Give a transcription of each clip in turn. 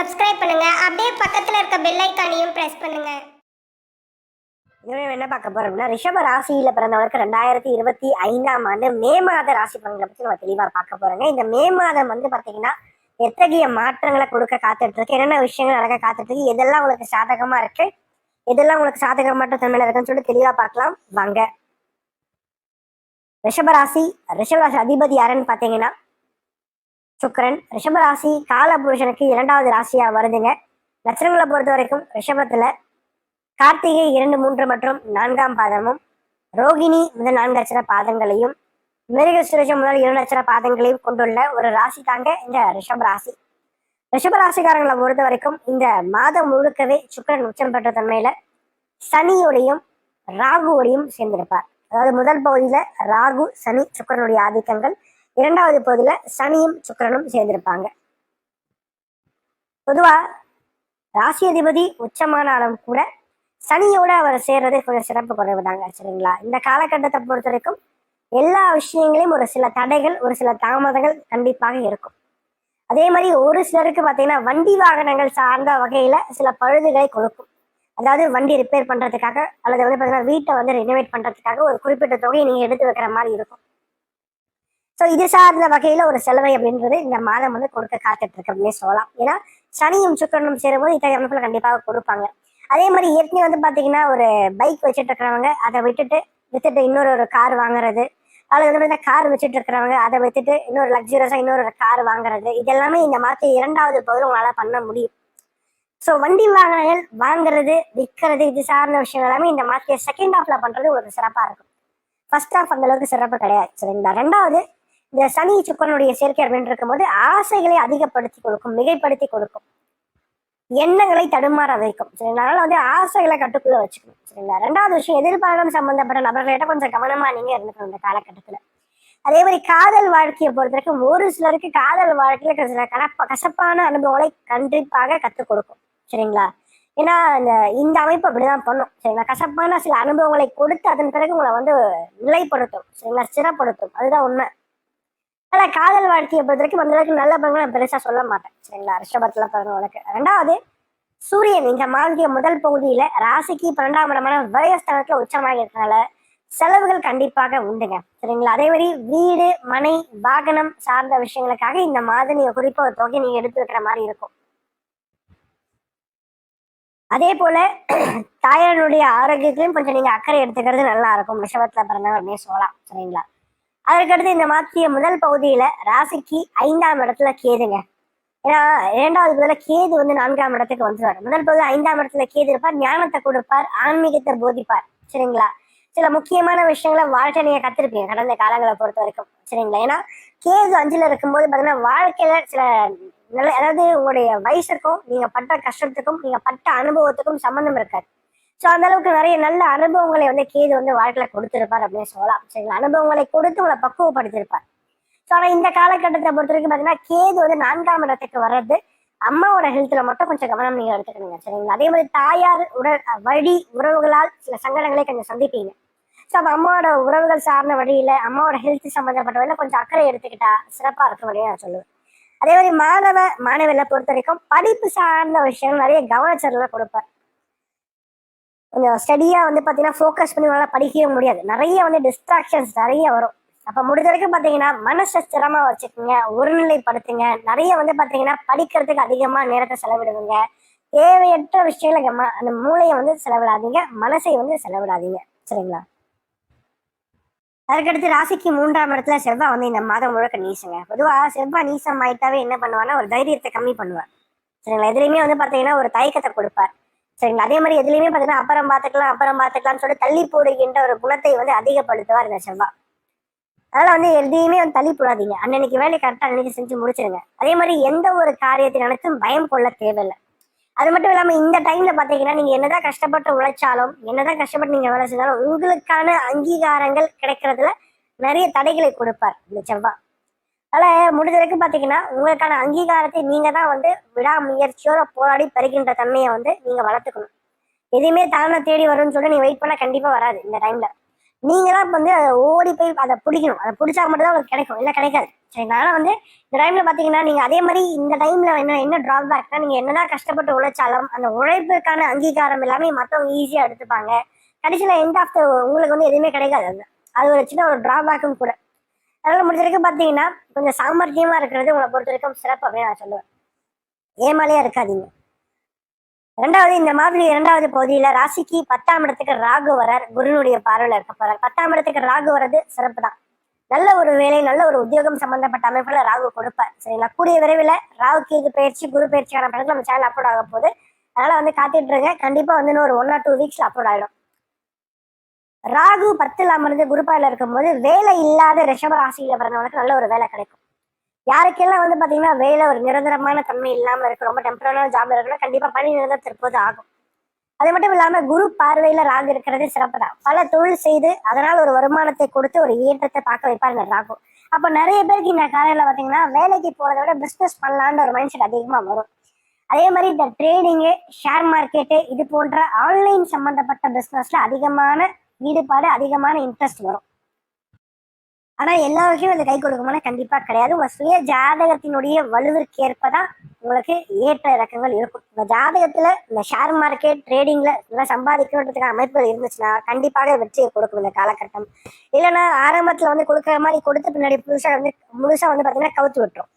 Subscribe பண்ணுங்க. அப்படியே பக்கத்துல இருக்க பெல் ஐக்கானையும் பிரஸ் பண்ணுங்க. என்ன பார்க்க போறோம்னா ரிஷப ராசியில பிறந்தவருக்கு ரெண்டாயிரத்தி இருபத்தி ஐந்தாம் ஆண்டு மே மாத ராசி பலன்களை பத்தி நம்ம தெளிவா பார்க்க போறோங்க. இந்த மே மாதம் வந்து பாத்தீங்கன்னா எத்தகைய மாற்றங்களை கொடுக்க காத்துட்டு இருக்கு என்னென்ன விஷயங்கள் நடக்க காத்துட்டு இருக்கு எதெல்லாம் உங்களுக்கு சாதகமா இருக்கு எதெல்லாம் உங்களுக்கு சாதகமற்ற தன்மையில இருக்குன்னு சொல்லி தெளிவா பார்க்கலாம். வாங்க. ரிஷபராசி ரிஷபராசி அதிபதி யாருன்னு பாத்தீங்கன்னா சுக்கிரன் ரிஷபராசி காலபுருஷனுக்கு இரண்டாவது ராசியா வருதுங்க. லட்சணங்களை பொறுத்த வரைக்கும் ரிஷபத்துல கார்த்திகை இரண்டு மூன்று மற்றும் நான்காம் பாதமும் ரோகிணி முதல் நான்கு அச்சர பாதங்களையும் மிருக சுரேஷம் முதல் இரண்டு அச்சர பாதங்களையும் கொண்டுள்ள ஒரு ராசி தாங்க இந்த ரிஷப ராசி ரிஷப ராசிக்காரங்களை பொறுத்த வரைக்கும் இந்த மாதம் முழுக்கவே சுக்கரன் உச்சம் பெற்ற தன்மையில சனியோடையும் ராகுவோடையும் சேர்ந்திருப்பார். அதாவது முதல் பகுதியில ராகு சனி சுக்கிரனுடைய ஆதிக்கங்கள் இரண்டாவது பகுதியில சனியும் சுக்கிரனும் சேர்ந்திருப்பாங்க. பொதுவா ராசி அதிபதி உச்சமானாலும் கூட சனியோட அவர் சேர்றது கொஞ்சம் சிறப்பு குறைவு தாங்க சரிங்களா? இந்த காலகட்டத்தை பொறுத்த வரைக்கும் எல்லா விஷயங்களையும் ஒரு சில தடைகள் ஒரு சில தாமதங்கள் கண்டிப்பாக இருக்கும். அதே மாதிரி ஒரு சிலருக்கு பார்த்தீங்கன்னா வண்டி வாகனங்கள் சார்ந்த வகையில சில பழுதுகளை கொடுக்கும். அதாவது வண்டி ரிப்பேர் பண்றதுக்காக அல்லது வந்து பார்த்தீங்கன்னா வீட்டை வந்து ரெனோவேட் பண்றதுக்காக ஒரு குறிப்பிட்ட தொகையை நீங்க எடுத்து வைக்கிற மாதிரி இருக்கும். ஸோ இது சார்ந்த வகையில ஒரு செலவை அப்படின்றது இந்த மாதம் வந்து கொடுக்க காத்துட்டு இருக்கு அப்படின்னு சொல்லலாம். ஏன்னா சனியும் சுக்கரனும் சேரும்போது இத்தகைய அமைப்புல கண்டிப்பாக கொடுப்பாங்க. அதே மாதிரி ஏற்கனவே வந்து பாத்தீங்கன்னா ஒரு பைக் வச்சுட்டு இருக்கிறவங்க அதை விட்டுட்டு வித்துட்டு இன்னொரு ஒரு கார் வாங்குறது. அல்லது வந்து பார்த்தீங்கன்னா கார் வச்சுட்டு இருக்கிறவங்க அதை வித்துட்டு இன்னொரு லக்ஸுரியஸா இன்னொரு கார் வாங்குறது. இதெல்லாமே இந்த மாதத்தை இரண்டாவது பகுதியில் உங்களால பண்ண முடியும். ஸோ வண்டி வாகனங்கள் வாங்குறது விற்கிறது இது சார்ந்த விஷயம் எல்லாமே இந்த மாதத்தை செகண்ட் ஹாஃப்ல பண்றது உங்களுக்கு சிறப்பா இருக்கும். ஃபர்ஸ்ட் ஹாஃப் அந்த அளவுக்கு சிறப்பு கிடையாது. சரிங்களா? ரெண்டாவது இந்த சனி சுக்கரனுடைய சேர்க்கை அப்படின்னு இருக்கும்போது ஆசைகளை அதிகப்படுத்தி கொடுக்கும் மிகைப்படுத்தி கொடுக்கும். எண்ணங்களை தடுமாற வைக்கும். சரிங்களா அதனால வந்து ஆசைகளை கட்டுக்குள்ள வச்சுக்கணும். சரிங்களா ரெண்டாவது விஷயம் எதிர்பாரம் சம்பந்தப்பட்ட நபர்களிட்ட கொஞ்சம் கவனமா நீங்க இருந்துக்கணும் இந்த காலகட்டத்துல. அதே மாதிரி காதல் வாழ்க்கையை பொறுத்த வரைக்கும் ஒரு சிலருக்கு காதல் வாழ்க்கையில சில கலப்ப கசப்பான அனுபவங்களை கண்டிப்பாக கற்றுக் கொடுக்கும். சரிங்களா? ஏன்னா இந்த இந்த அமைப்பு அப்படிதான் பண்ணும். சரிங்களா? கசப்பான சில அனுபவங்களை கொடுத்து அதன் பிறகு உங்களை வந்து நிலைப்படுத்தும். சரிங்களா? ஸ்திரப்படுத்தும் அதுதான் உண்மை. ஆனா காதல் வாழ்க்கையை பொறுத்த வரைக்கும் அந்த அளவுக்கு நல்ல பலன்களை நான் பெருசா சொல்ல மாட்டேன். சரிங்களா? ரிஷபத்துல பிறந்தவங்களுக்கு ரெண்டாவது சூரியன் இந்த மாதிரி முதல் பகுதியில ராசிக்கு பன்னெண்டாம் இடமான விரயஸ்தானத்துல உச்சமாக இருக்கிறனால செலவுகள் கண்டிப்பாக உண்டுங்க. சரிங்களா? அதே மாதிரி வீடு மனை வாகனம் சார்ந்த விஷயங்களுக்காக இந்த மாதம் நீங்கள் குறிப்பாக ஒரு தொகை நீங்க எடுத்து வைக்கிற மாதிரி இருக்கும். அதே போல தாயாருடைய ஆரோக்கியத்திலையும் கொஞ்சம் நீங்க அக்கறை எடுத்துக்கிறது நல்லா இருக்கும். ரிஷபத்துல பிறந்தவர் அப்படின்னு சொல்லலாம். சரிங்களா? அதற்கடுத்து இந்த மாத்திய முதல் பகுதியில ராசிக்கு ஐந்தாம் இடத்துல கேதுங்க. ஏன்னா இரண்டாவது பகுதியில கேது வந்து நான்காம் இடத்துக்கு வந்துருவார். முதல் பகுதி ஐந்தாம் இடத்துல கேது இருப்பார் ஞானத்தை கொடுப்பார் ஆன்மீகத்தை போதிப்பார். சரிங்களா? சில முக்கியமான விஷயங்களை வாழ்க்கை நீங்க கத்திருப்பீங்க கடந்த காலங்களை பொறுத்த வரைக்கும். சரிங்களா? ஏன்னா கேது அஞ்சுல இருக்கும்போது பாத்தீங்கன்னா வாழ்க்கையில சில நல்ல அதாவது உங்களுடைய வயசுக்கும் நீங்க பட்ட கஷ்டத்துக்கும் நீங்க பட்ட அனுபவத்துக்கும் சம்பந்தம் இருக்காது. ஸோ அந்த அளவுக்கு நிறைய நல்ல அனுபவங்களை வந்து கேது வந்து வாழ்க்கையில கொடுத்திருப்பார் அப்படின்னு சொல்லலாம். சரிங்களா அனுபவங்களை கொடுத்து உங்களை பக்குவப்படுத்திருப்பார் ஸோ ஆனால் இந்த காலகட்டத்தை பொறுத்த வரைக்கும் பார்த்தீங்கன்னா கேது வந்து நான்காம் இடத்துக்கு வர்றது அம்மாவோட ஹெல்த்ல மட்டும் கொஞ்சம் கவனம் நீங்க எடுத்துக்கணுங்க. சரிங்களா? அதே மாதிரி தாயார் உடல் வழி உறவுகளால் சில சங்கடங்களை கொஞ்சம் சந்திப்பீங்க. ஸோ அப்போ அம்மாவோட உறவுகள் சார்ந்த வழியில அம்மாவோட ஹெல்த் சம்மந்தப்பட்ட வழியில கொஞ்சம் அக்கறை எடுத்துக்கிட்டா சிறப்பா இருக்கும் அப்படின்னு நான் சொல்லுவேன். அதே மாதிரி மாணவ மாணவிகளை பொறுத்த வரைக்கும் படிப்பு சார்ந்த விஷயம் நிறைய கவனச்சரில் கொடுப்பேன் கொஞ்சம் ஸ்டடியாக வந்து பாத்தீங்கன்னா ஃபோக்கஸ் பண்ணி நல்லா படிக்கவே முடியாது. நிறைய வந்து டிஸ்ட்ராக்ஷன்ஸ் நிறைய வரும். அப்போ முடிஞ்ச வரைக்கும் பாத்தீங்கன்னா மனசை ஸ்திரமாக வச்சுக்கோங்க ஒருநிலைப்படுத்துங்க. நிறைய வந்து பாத்தீங்கன்னா படிக்கிறதுக்கு அதிகமா நேரத்தை செலவிடுவீங்க. தேவையற்ற விஷயங்களை அந்த மூளையை வந்து செலவிடாதீங்க மனசை வந்து செலவிடாதீங்க. சரிங்களா? அதுக்கடுத்து ராசிக்கு மூன்றாம் இடத்துல செவ்வாய் வந்து இந்த மாதம் முழுக்க நீசுங்க. பொதுவா செவ்வாய் நீசம் ஆயிட்டாவே என்ன பண்ணுவான்னா ஒரு தைரியத்தை கம்மி பண்ணுவார். சரிங்களா? எதுலையுமே வந்து பாத்தீங்கன்னா ஒரு தயக்கத்தை கொடுப்பார். சரிங்களா? அதே மாதிரி எதுலையுமே பாத்தீங்கன்னா அப்புறம் பார்த்துக்கலாம் அப்புறம் பார்த்துக்கலாம்னு சொல்லி தள்ளி போடுகின்ற ஒரு குணத்தை வந்து அதிகப்படுத்துவார் இந்த செவ்வாய் அதனால் வந்து எதையுமே வந்து தள்ளி போடாதீங்க. அன்னன்னைக்கு வேலையை கரெக்டாக அன்னைக்கு செஞ்சு முடிச்சிருங்க. அதே மாதிரி எந்த ஒரு காரியத்தை நினைச்சும் பயம் கொள்ள தேவையில்லை. அது மட்டும் இல்லாம இந்த டைம்ல பாத்தீங்கன்னா நீங்க என்னதான் கஷ்டப்பட்டு உழைச்சாலும் என்னதான் கஷ்டப்பட்டு நீங்க வேலை செஞ்சாலும் உங்களுக்கான அங்கீகாரங்கள் கிடைக்கிறதுல நிறைய தடைகளை கொடுப்பார் இந்த செவ்வாய் அதனால முடிஞ்ச வரைக்கும் பார்த்தீங்கன்னா உங்களுக்கான அங்கீகாரத்தை நீங்கள் தான் வந்து விடாமுயற்சியோட போராடி பெறுகின்ற தன்மையை வந்து நீங்கள் வளர்த்துக்கணும். எதுவுமே தானே தேடி வரும்னு சொல்லி நீ வெயிட் பண்ணால் கண்டிப்பாக வராது இந்த டைமில் நீங்க தான் வந்து அதை ஓடி போய் அதை பிடிக்கணும். அதை பிடிச்சா மட்டும் தான் உங்களுக்கு கிடைக்கும். இல்லை கிடைக்காது. சரிங்களா அதனால வந்து இந்த டைமில் பார்த்தீங்கன்னா நீங்கள் அதே மாதிரி இந்த டைமில் என்ன என்ன டிராபேக்னா நீங்கள் என்னதான் கஷ்டப்பட்டு உழைச்சாலும் அந்த உழைப்புக்கான அங்கீகாரம் எல்லாமே மற்றவங்க ஈஸியாக எடுத்துப்பாங்க. கடைசியில் எண்ட் ஆஃப் த உங்களுக்கு வந்து எதுவுமே கிடைக்காது. அது அது ஒரு சின்ன ஒரு ட்ராபேக்கும் கூட. அதனால முடிஞ்ச வரைக்கும் பார்த்தீங்கன்னா கொஞ்சம் சாமர்த்தியமா இருக்கிறது உங்களை பொறுத்த வரைக்கும் சிறப்பு அப்படின்னு நான் சொல்லுவேன். ஏமாலையாக இருக்காதீங்க. ரெண்டாவது இந்த மாதிரி இரண்டாவது பகுதியில ராசிக்கு பத்தாம் இடத்துக்கு ராகு வரார் குருனுடைய பார்வையில இருக்க போறார். பத்தாம் இடத்துக்கு ராகு வர்றது சிறப்பு தான். நல்ல ஒரு வேலை நல்ல ஒரு உத்தியோகம் சம்பந்தப்பட்ட அமைப்புல ராகு கொடுப்பார். சரிங்களா கூடிய விரைவில் ராகுக்கு இது பயிற்சி குரு பயிற்சியான படத்தில் நம்ம சேனல் அப்லோட் ஆக போகுது அதனால வந்து காத்துட்டு இருங்க. கண்டிப்பா வந்து இன்னும் ஒரு ஒன் ஆர் டூ வீக்ஸ்ல அப்லோட் ஆயிடும். ராகு பத்தில் அமர்ந்து குருபாயில இருக்கும்போது வேலை இல்லாத ரிஷப ராசியில பிறந்தவனுக்கு நல்ல ஒரு வேலை கிடைக்கும். யாருக்கெல்லாம் வந்து பாத்தீங்கன்னா வேலை ஒரு நிரந்தரமான தன்மை இல்லாம இருக்கு ரொம்ப டெம்பரரான ஜாப் இருக்குன்னா கண்டிப்பா பணி நிரந்தர ஆகும். அது மட்டும் இல்லாம குரு பார்வையில ராகு இருக்கிறது சிறப்பு தான் பல தொழில் செய்து அதனால் ஒரு வருமானத்தை கொடுத்து ஒரு ஏற்றத்தை பார்க்க வைப்பார் இந்த ராகு. அப்ப நிறைய பேருக்கு இந்த காலையில பாத்தீங்கன்னா வேலைக்கு போறதை விட பிசினஸ் பண்ணலான்ற ஒரு மைண்ட் செட் அதிகமா வரும். அதே மாதிரி இந்த ட்ரேடிங்கு ஷேர் மார்க்கெட்டு இது போன்ற ஆன்லைன் சம்பந்தப்பட்ட பிஸ்னஸில் அதிகமான ஈடுபாடு அதிகமான இன்ட்ரெஸ்ட் வரும். ஆனா எல்லா விஷயம் அது கை கொடுக்குமானா கண்டிப்பா கிடையாது. உங்க சுய ஜாதகத்தினுடைய வலுவிற்கேற்பதான் உங்களுக்கு ஏற்ற இறக்கங்கள் இருக்கும். இந்த ஜாதகத்துல இந்த ஷேர் மார்க்கெட் ட்ரேடிங்ல இதெல்லாம் சம்பாதிக்கணுன்றதுக்கான அமைப்புகள் இருந்துச்சுன்னா கண்டிப்பாக வெற்றியை கொடுக்கும் இந்த காலகட்டம். இல்லைன்னா ஆரம்பத்துல வந்து கொடுக்குற மாதிரி கொடுத்து பின்னாடி புதுசா வந்து முழுசா வந்து பாத்தீங்கன்னா கவுத்து விட்டுரும்.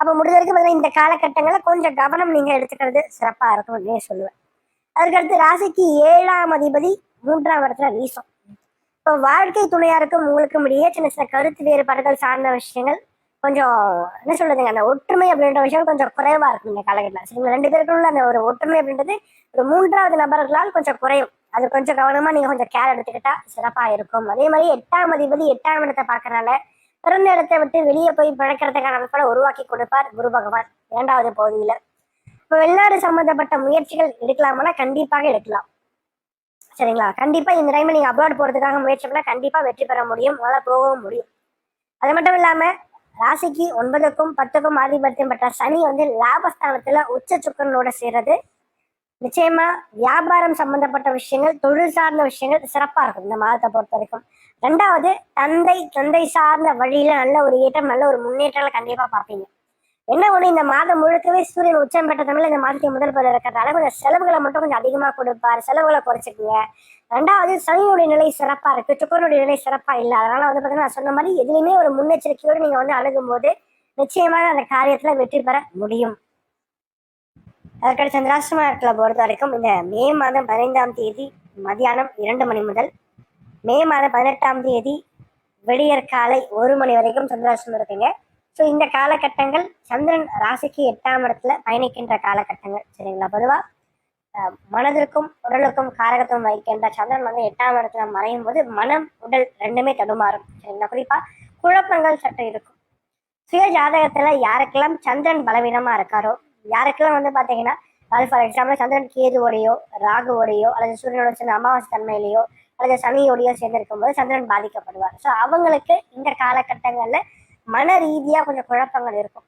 அப்ப முடிஞ்ச வரைக்கும் பாத்தீங்கன்னா இந்த காலகட்டங்களில் கொஞ்சம் கவனம் நீங்க எடுத்துக்கிறது சிறப்பா இருக்கும் அப்படின்னு சொல்லுவேன். அதுக்கடுத்து ராசிக்கு ஏழாம் அதிபதி மூன்றாம் இடத்துல வீசும். இப்போ வாழ்க்கை துணையாருக்கும் உங்களுக்கும் இடையே சின்ன சின்ன கருத்து வேறுபாடுகள் சார்ந்த விஷயங்கள் கொஞ்சம் என்ன சொல்றதுங்க அந்த ஒற்றுமை அப்படின்ற விஷயம் கொஞ்சம் குறைவா இருக்கும் இந்த காலகட்டத்தில். சரிங்களா? ரெண்டு பேருக்குள்ள அந்த ஒரு ஒற்றுமை அப்படின்றது ஒரு மூன்றாவது நபர்களால் கொஞ்சம் குறையும். அது கொஞ்சம் கவனமா நீங்க கொஞ்சம் கேர் எடுத்துக்கிட்டா சிறப்பா இருக்கும். அதே மாதிரி எட்டாம் அதிபதி எட்டாம் இடத்தை பார்க்கறனால பிறந்த இடத்தை விட்டு வெளியே போய் பிழைக்கிறதுக்கான அமைப்பை உருவாக்கி கொடுப்பார் குரு பகவான் இரண்டாவது பகுதியில. இப்போ வெளிநாடு சம்பந்தப்பட்ட முயற்சிகள் எடுக்கலாமானா கண்டிப்பாக எடுக்கலாம். சரிங்களா? கண்டிப்பா இந்த டைம்ல நீங்க அப்ராட் போறதுக்காக முயற்சி பண்ணா கண்டிப்பா வெற்றி பெற முடியும் உங்களால் போகவும் முடியும். அது மட்டும் இல்லாம ராசிக்கு ஒன்பதுக்கும் பத்துக்கும் ஆதிபத்தியம் பெற்ற சனி வந்து லாபஸ்தானத்துல உச்ச சுக்கரனோட சேர்றது. நிச்சயமா வியாபாரம் சம்பந்தப்பட்ட விஷயங்கள் தொழில் சார்ந்த விஷயங்கள் சிறப்பா இருக்கும் இந்த மாதத்தை பொறுத்த வரைக்கும். ரெண்டாவது தந்தை தந்தை சார்ந்த வழியில நல்ல ஒரு ஏற்றம் நல்ல ஒரு முன்னேற்றங்களை கண்டிப்பா பார்ப்பீங்க. என்ன ஒண்ணு இந்த மாதம் முழுக்கவே சூரியன் உச்சம் பெற்ற தமிழ் இந்த மாதத்துக்கு முதல் பதில் இருக்கிறதால கொஞ்சம் செலவுகளை மட்டும் கொஞ்சம் அதிகமா கொடுப்பார். செலவுகளை குறைச்சிக்குங்க. ரெண்டாவது சனியுடைய நிலை சிறப்பா இருக்கு. சுக்கரனுடைய நிலை சிறப்பா இல்லை. அதனால வந்து பாத்தீங்கன்னா நான் சொன்ன மாதிரி எதுலையுமே ஒரு முன்னெச்சரிக்கையோடு நீங்க வந்து அணுகும் போது நிச்சயமாக அந்த காரியத்துல வெற்றி பெற முடியும். அதற்கடுத்து சந்திராசிரமத்தை பொறுத்த வரைக்கும் இந்த மே மாதம் பதினைந்தாம் தேதி மதியானம் இரண்டு மணி முதல் மே மாதம் பதினெட்டாம் தேதி விடியற் காலை ஒரு மணி வரைக்கும் சந்திராசிரமம் இருக்குங்க. ஸோ இந்த காலகட்டங்கள் சந்திரன் ராசிக்கு எட்டாம் இடத்துல பயணிக்கின்ற காலகட்டங்கள் சரிங்களா? பொதுவாக மனதிற்கும் உடலுக்கும் காரகத்துவம் வைக்கின்ற சந்திரன் வந்து எட்டாம் இடத்துல மறையும் போது மனம் உடல் ரெண்டுமே தடுமாறும் சரிங்களா? குறிப்பா குழப்பங்கள் சற்று இருக்கும். சுய ஜாதகத்துல யாருக்கெல்லாம் சந்திரன் பலவீனமா இருக்காரோ யாருக்கெல்லாம் வந்து பாத்தீங்கன்னா அது ஃபார் எக்ஸாம்பிள் சந்திரன் கேதுவோடையோ ராகுவோடையோ அல்லது சூரியனோட சேர்ந்த அமாவாசை தன்மையிலையோ அல்லது சனியோடையோ சேர்ந்து இருக்கும்போது சந்திரன் பாதிக்கப்படுவார். ஸோ அவங்களுக்கு இந்த காலகட்டங்கள்ல மன ரீதியா கொஞ்சம் குழப்பங்கள் இருக்கும்.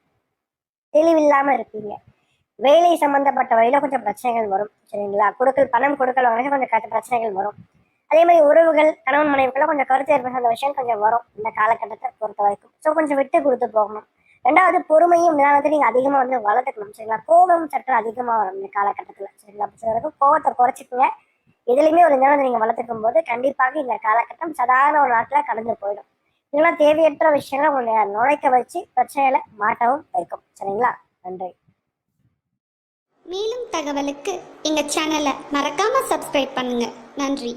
தெளிவில்லாம இருப்பீங்க. வேலை சம்பந்தப்பட்ட வழியில கொஞ்சம் பிரச்சனைகள் வரும் சரிங்களா? கொடுக்கல் பணம் கொடுக்கல் வாங்க கொஞ்சம் கருத்து பிரச்சனைகள் வரும். அதே மாதிரி உறவுகள் கணவன் மனைவிக்குள்ள கொஞ்சம் கருத்து ஏற்படுத்த விஷயம் கொஞ்சம் வரும் இந்த காலகட்டத்தை பொறுத்த வரைக்கும். ஸோ கொஞ்சம் விட்டு கொடுத்து போகணும். ரெண்டாவது பொறுமையும் நிதானத்தை நீங்க அதிகமா வந்து வளர்த்துக்கணும் சரிங்களா? கோபம் சற்று அதிகமாக வரும் இந்த காலகட்டத்தில் சரிங்களா? அப்ப வரைக்கும் கோபத்தை குறைச்சிக்கோங்க. எதுலையுமே ஒரு நிதானத்தை நீங்க வளர்த்துக்கும் போது கண்டிப்பாக இந்த காலகட்டம் சாதாரண ஒரு நாட்டில் கடந்து போயிடும். இதெல்லாம் தேவையற்ற விஷயங்களை உங்களை நுழைக்க வச்சு பிரச்சனைகளை மாட்டவும் வைக்கும். சரிங்களா? நன்றி. மேலும் தகவலுக்கு எங்கள் சேனலை மறக்காமல் சப்ஸ்கிரைப் பண்ணுங்கள் நன்றி.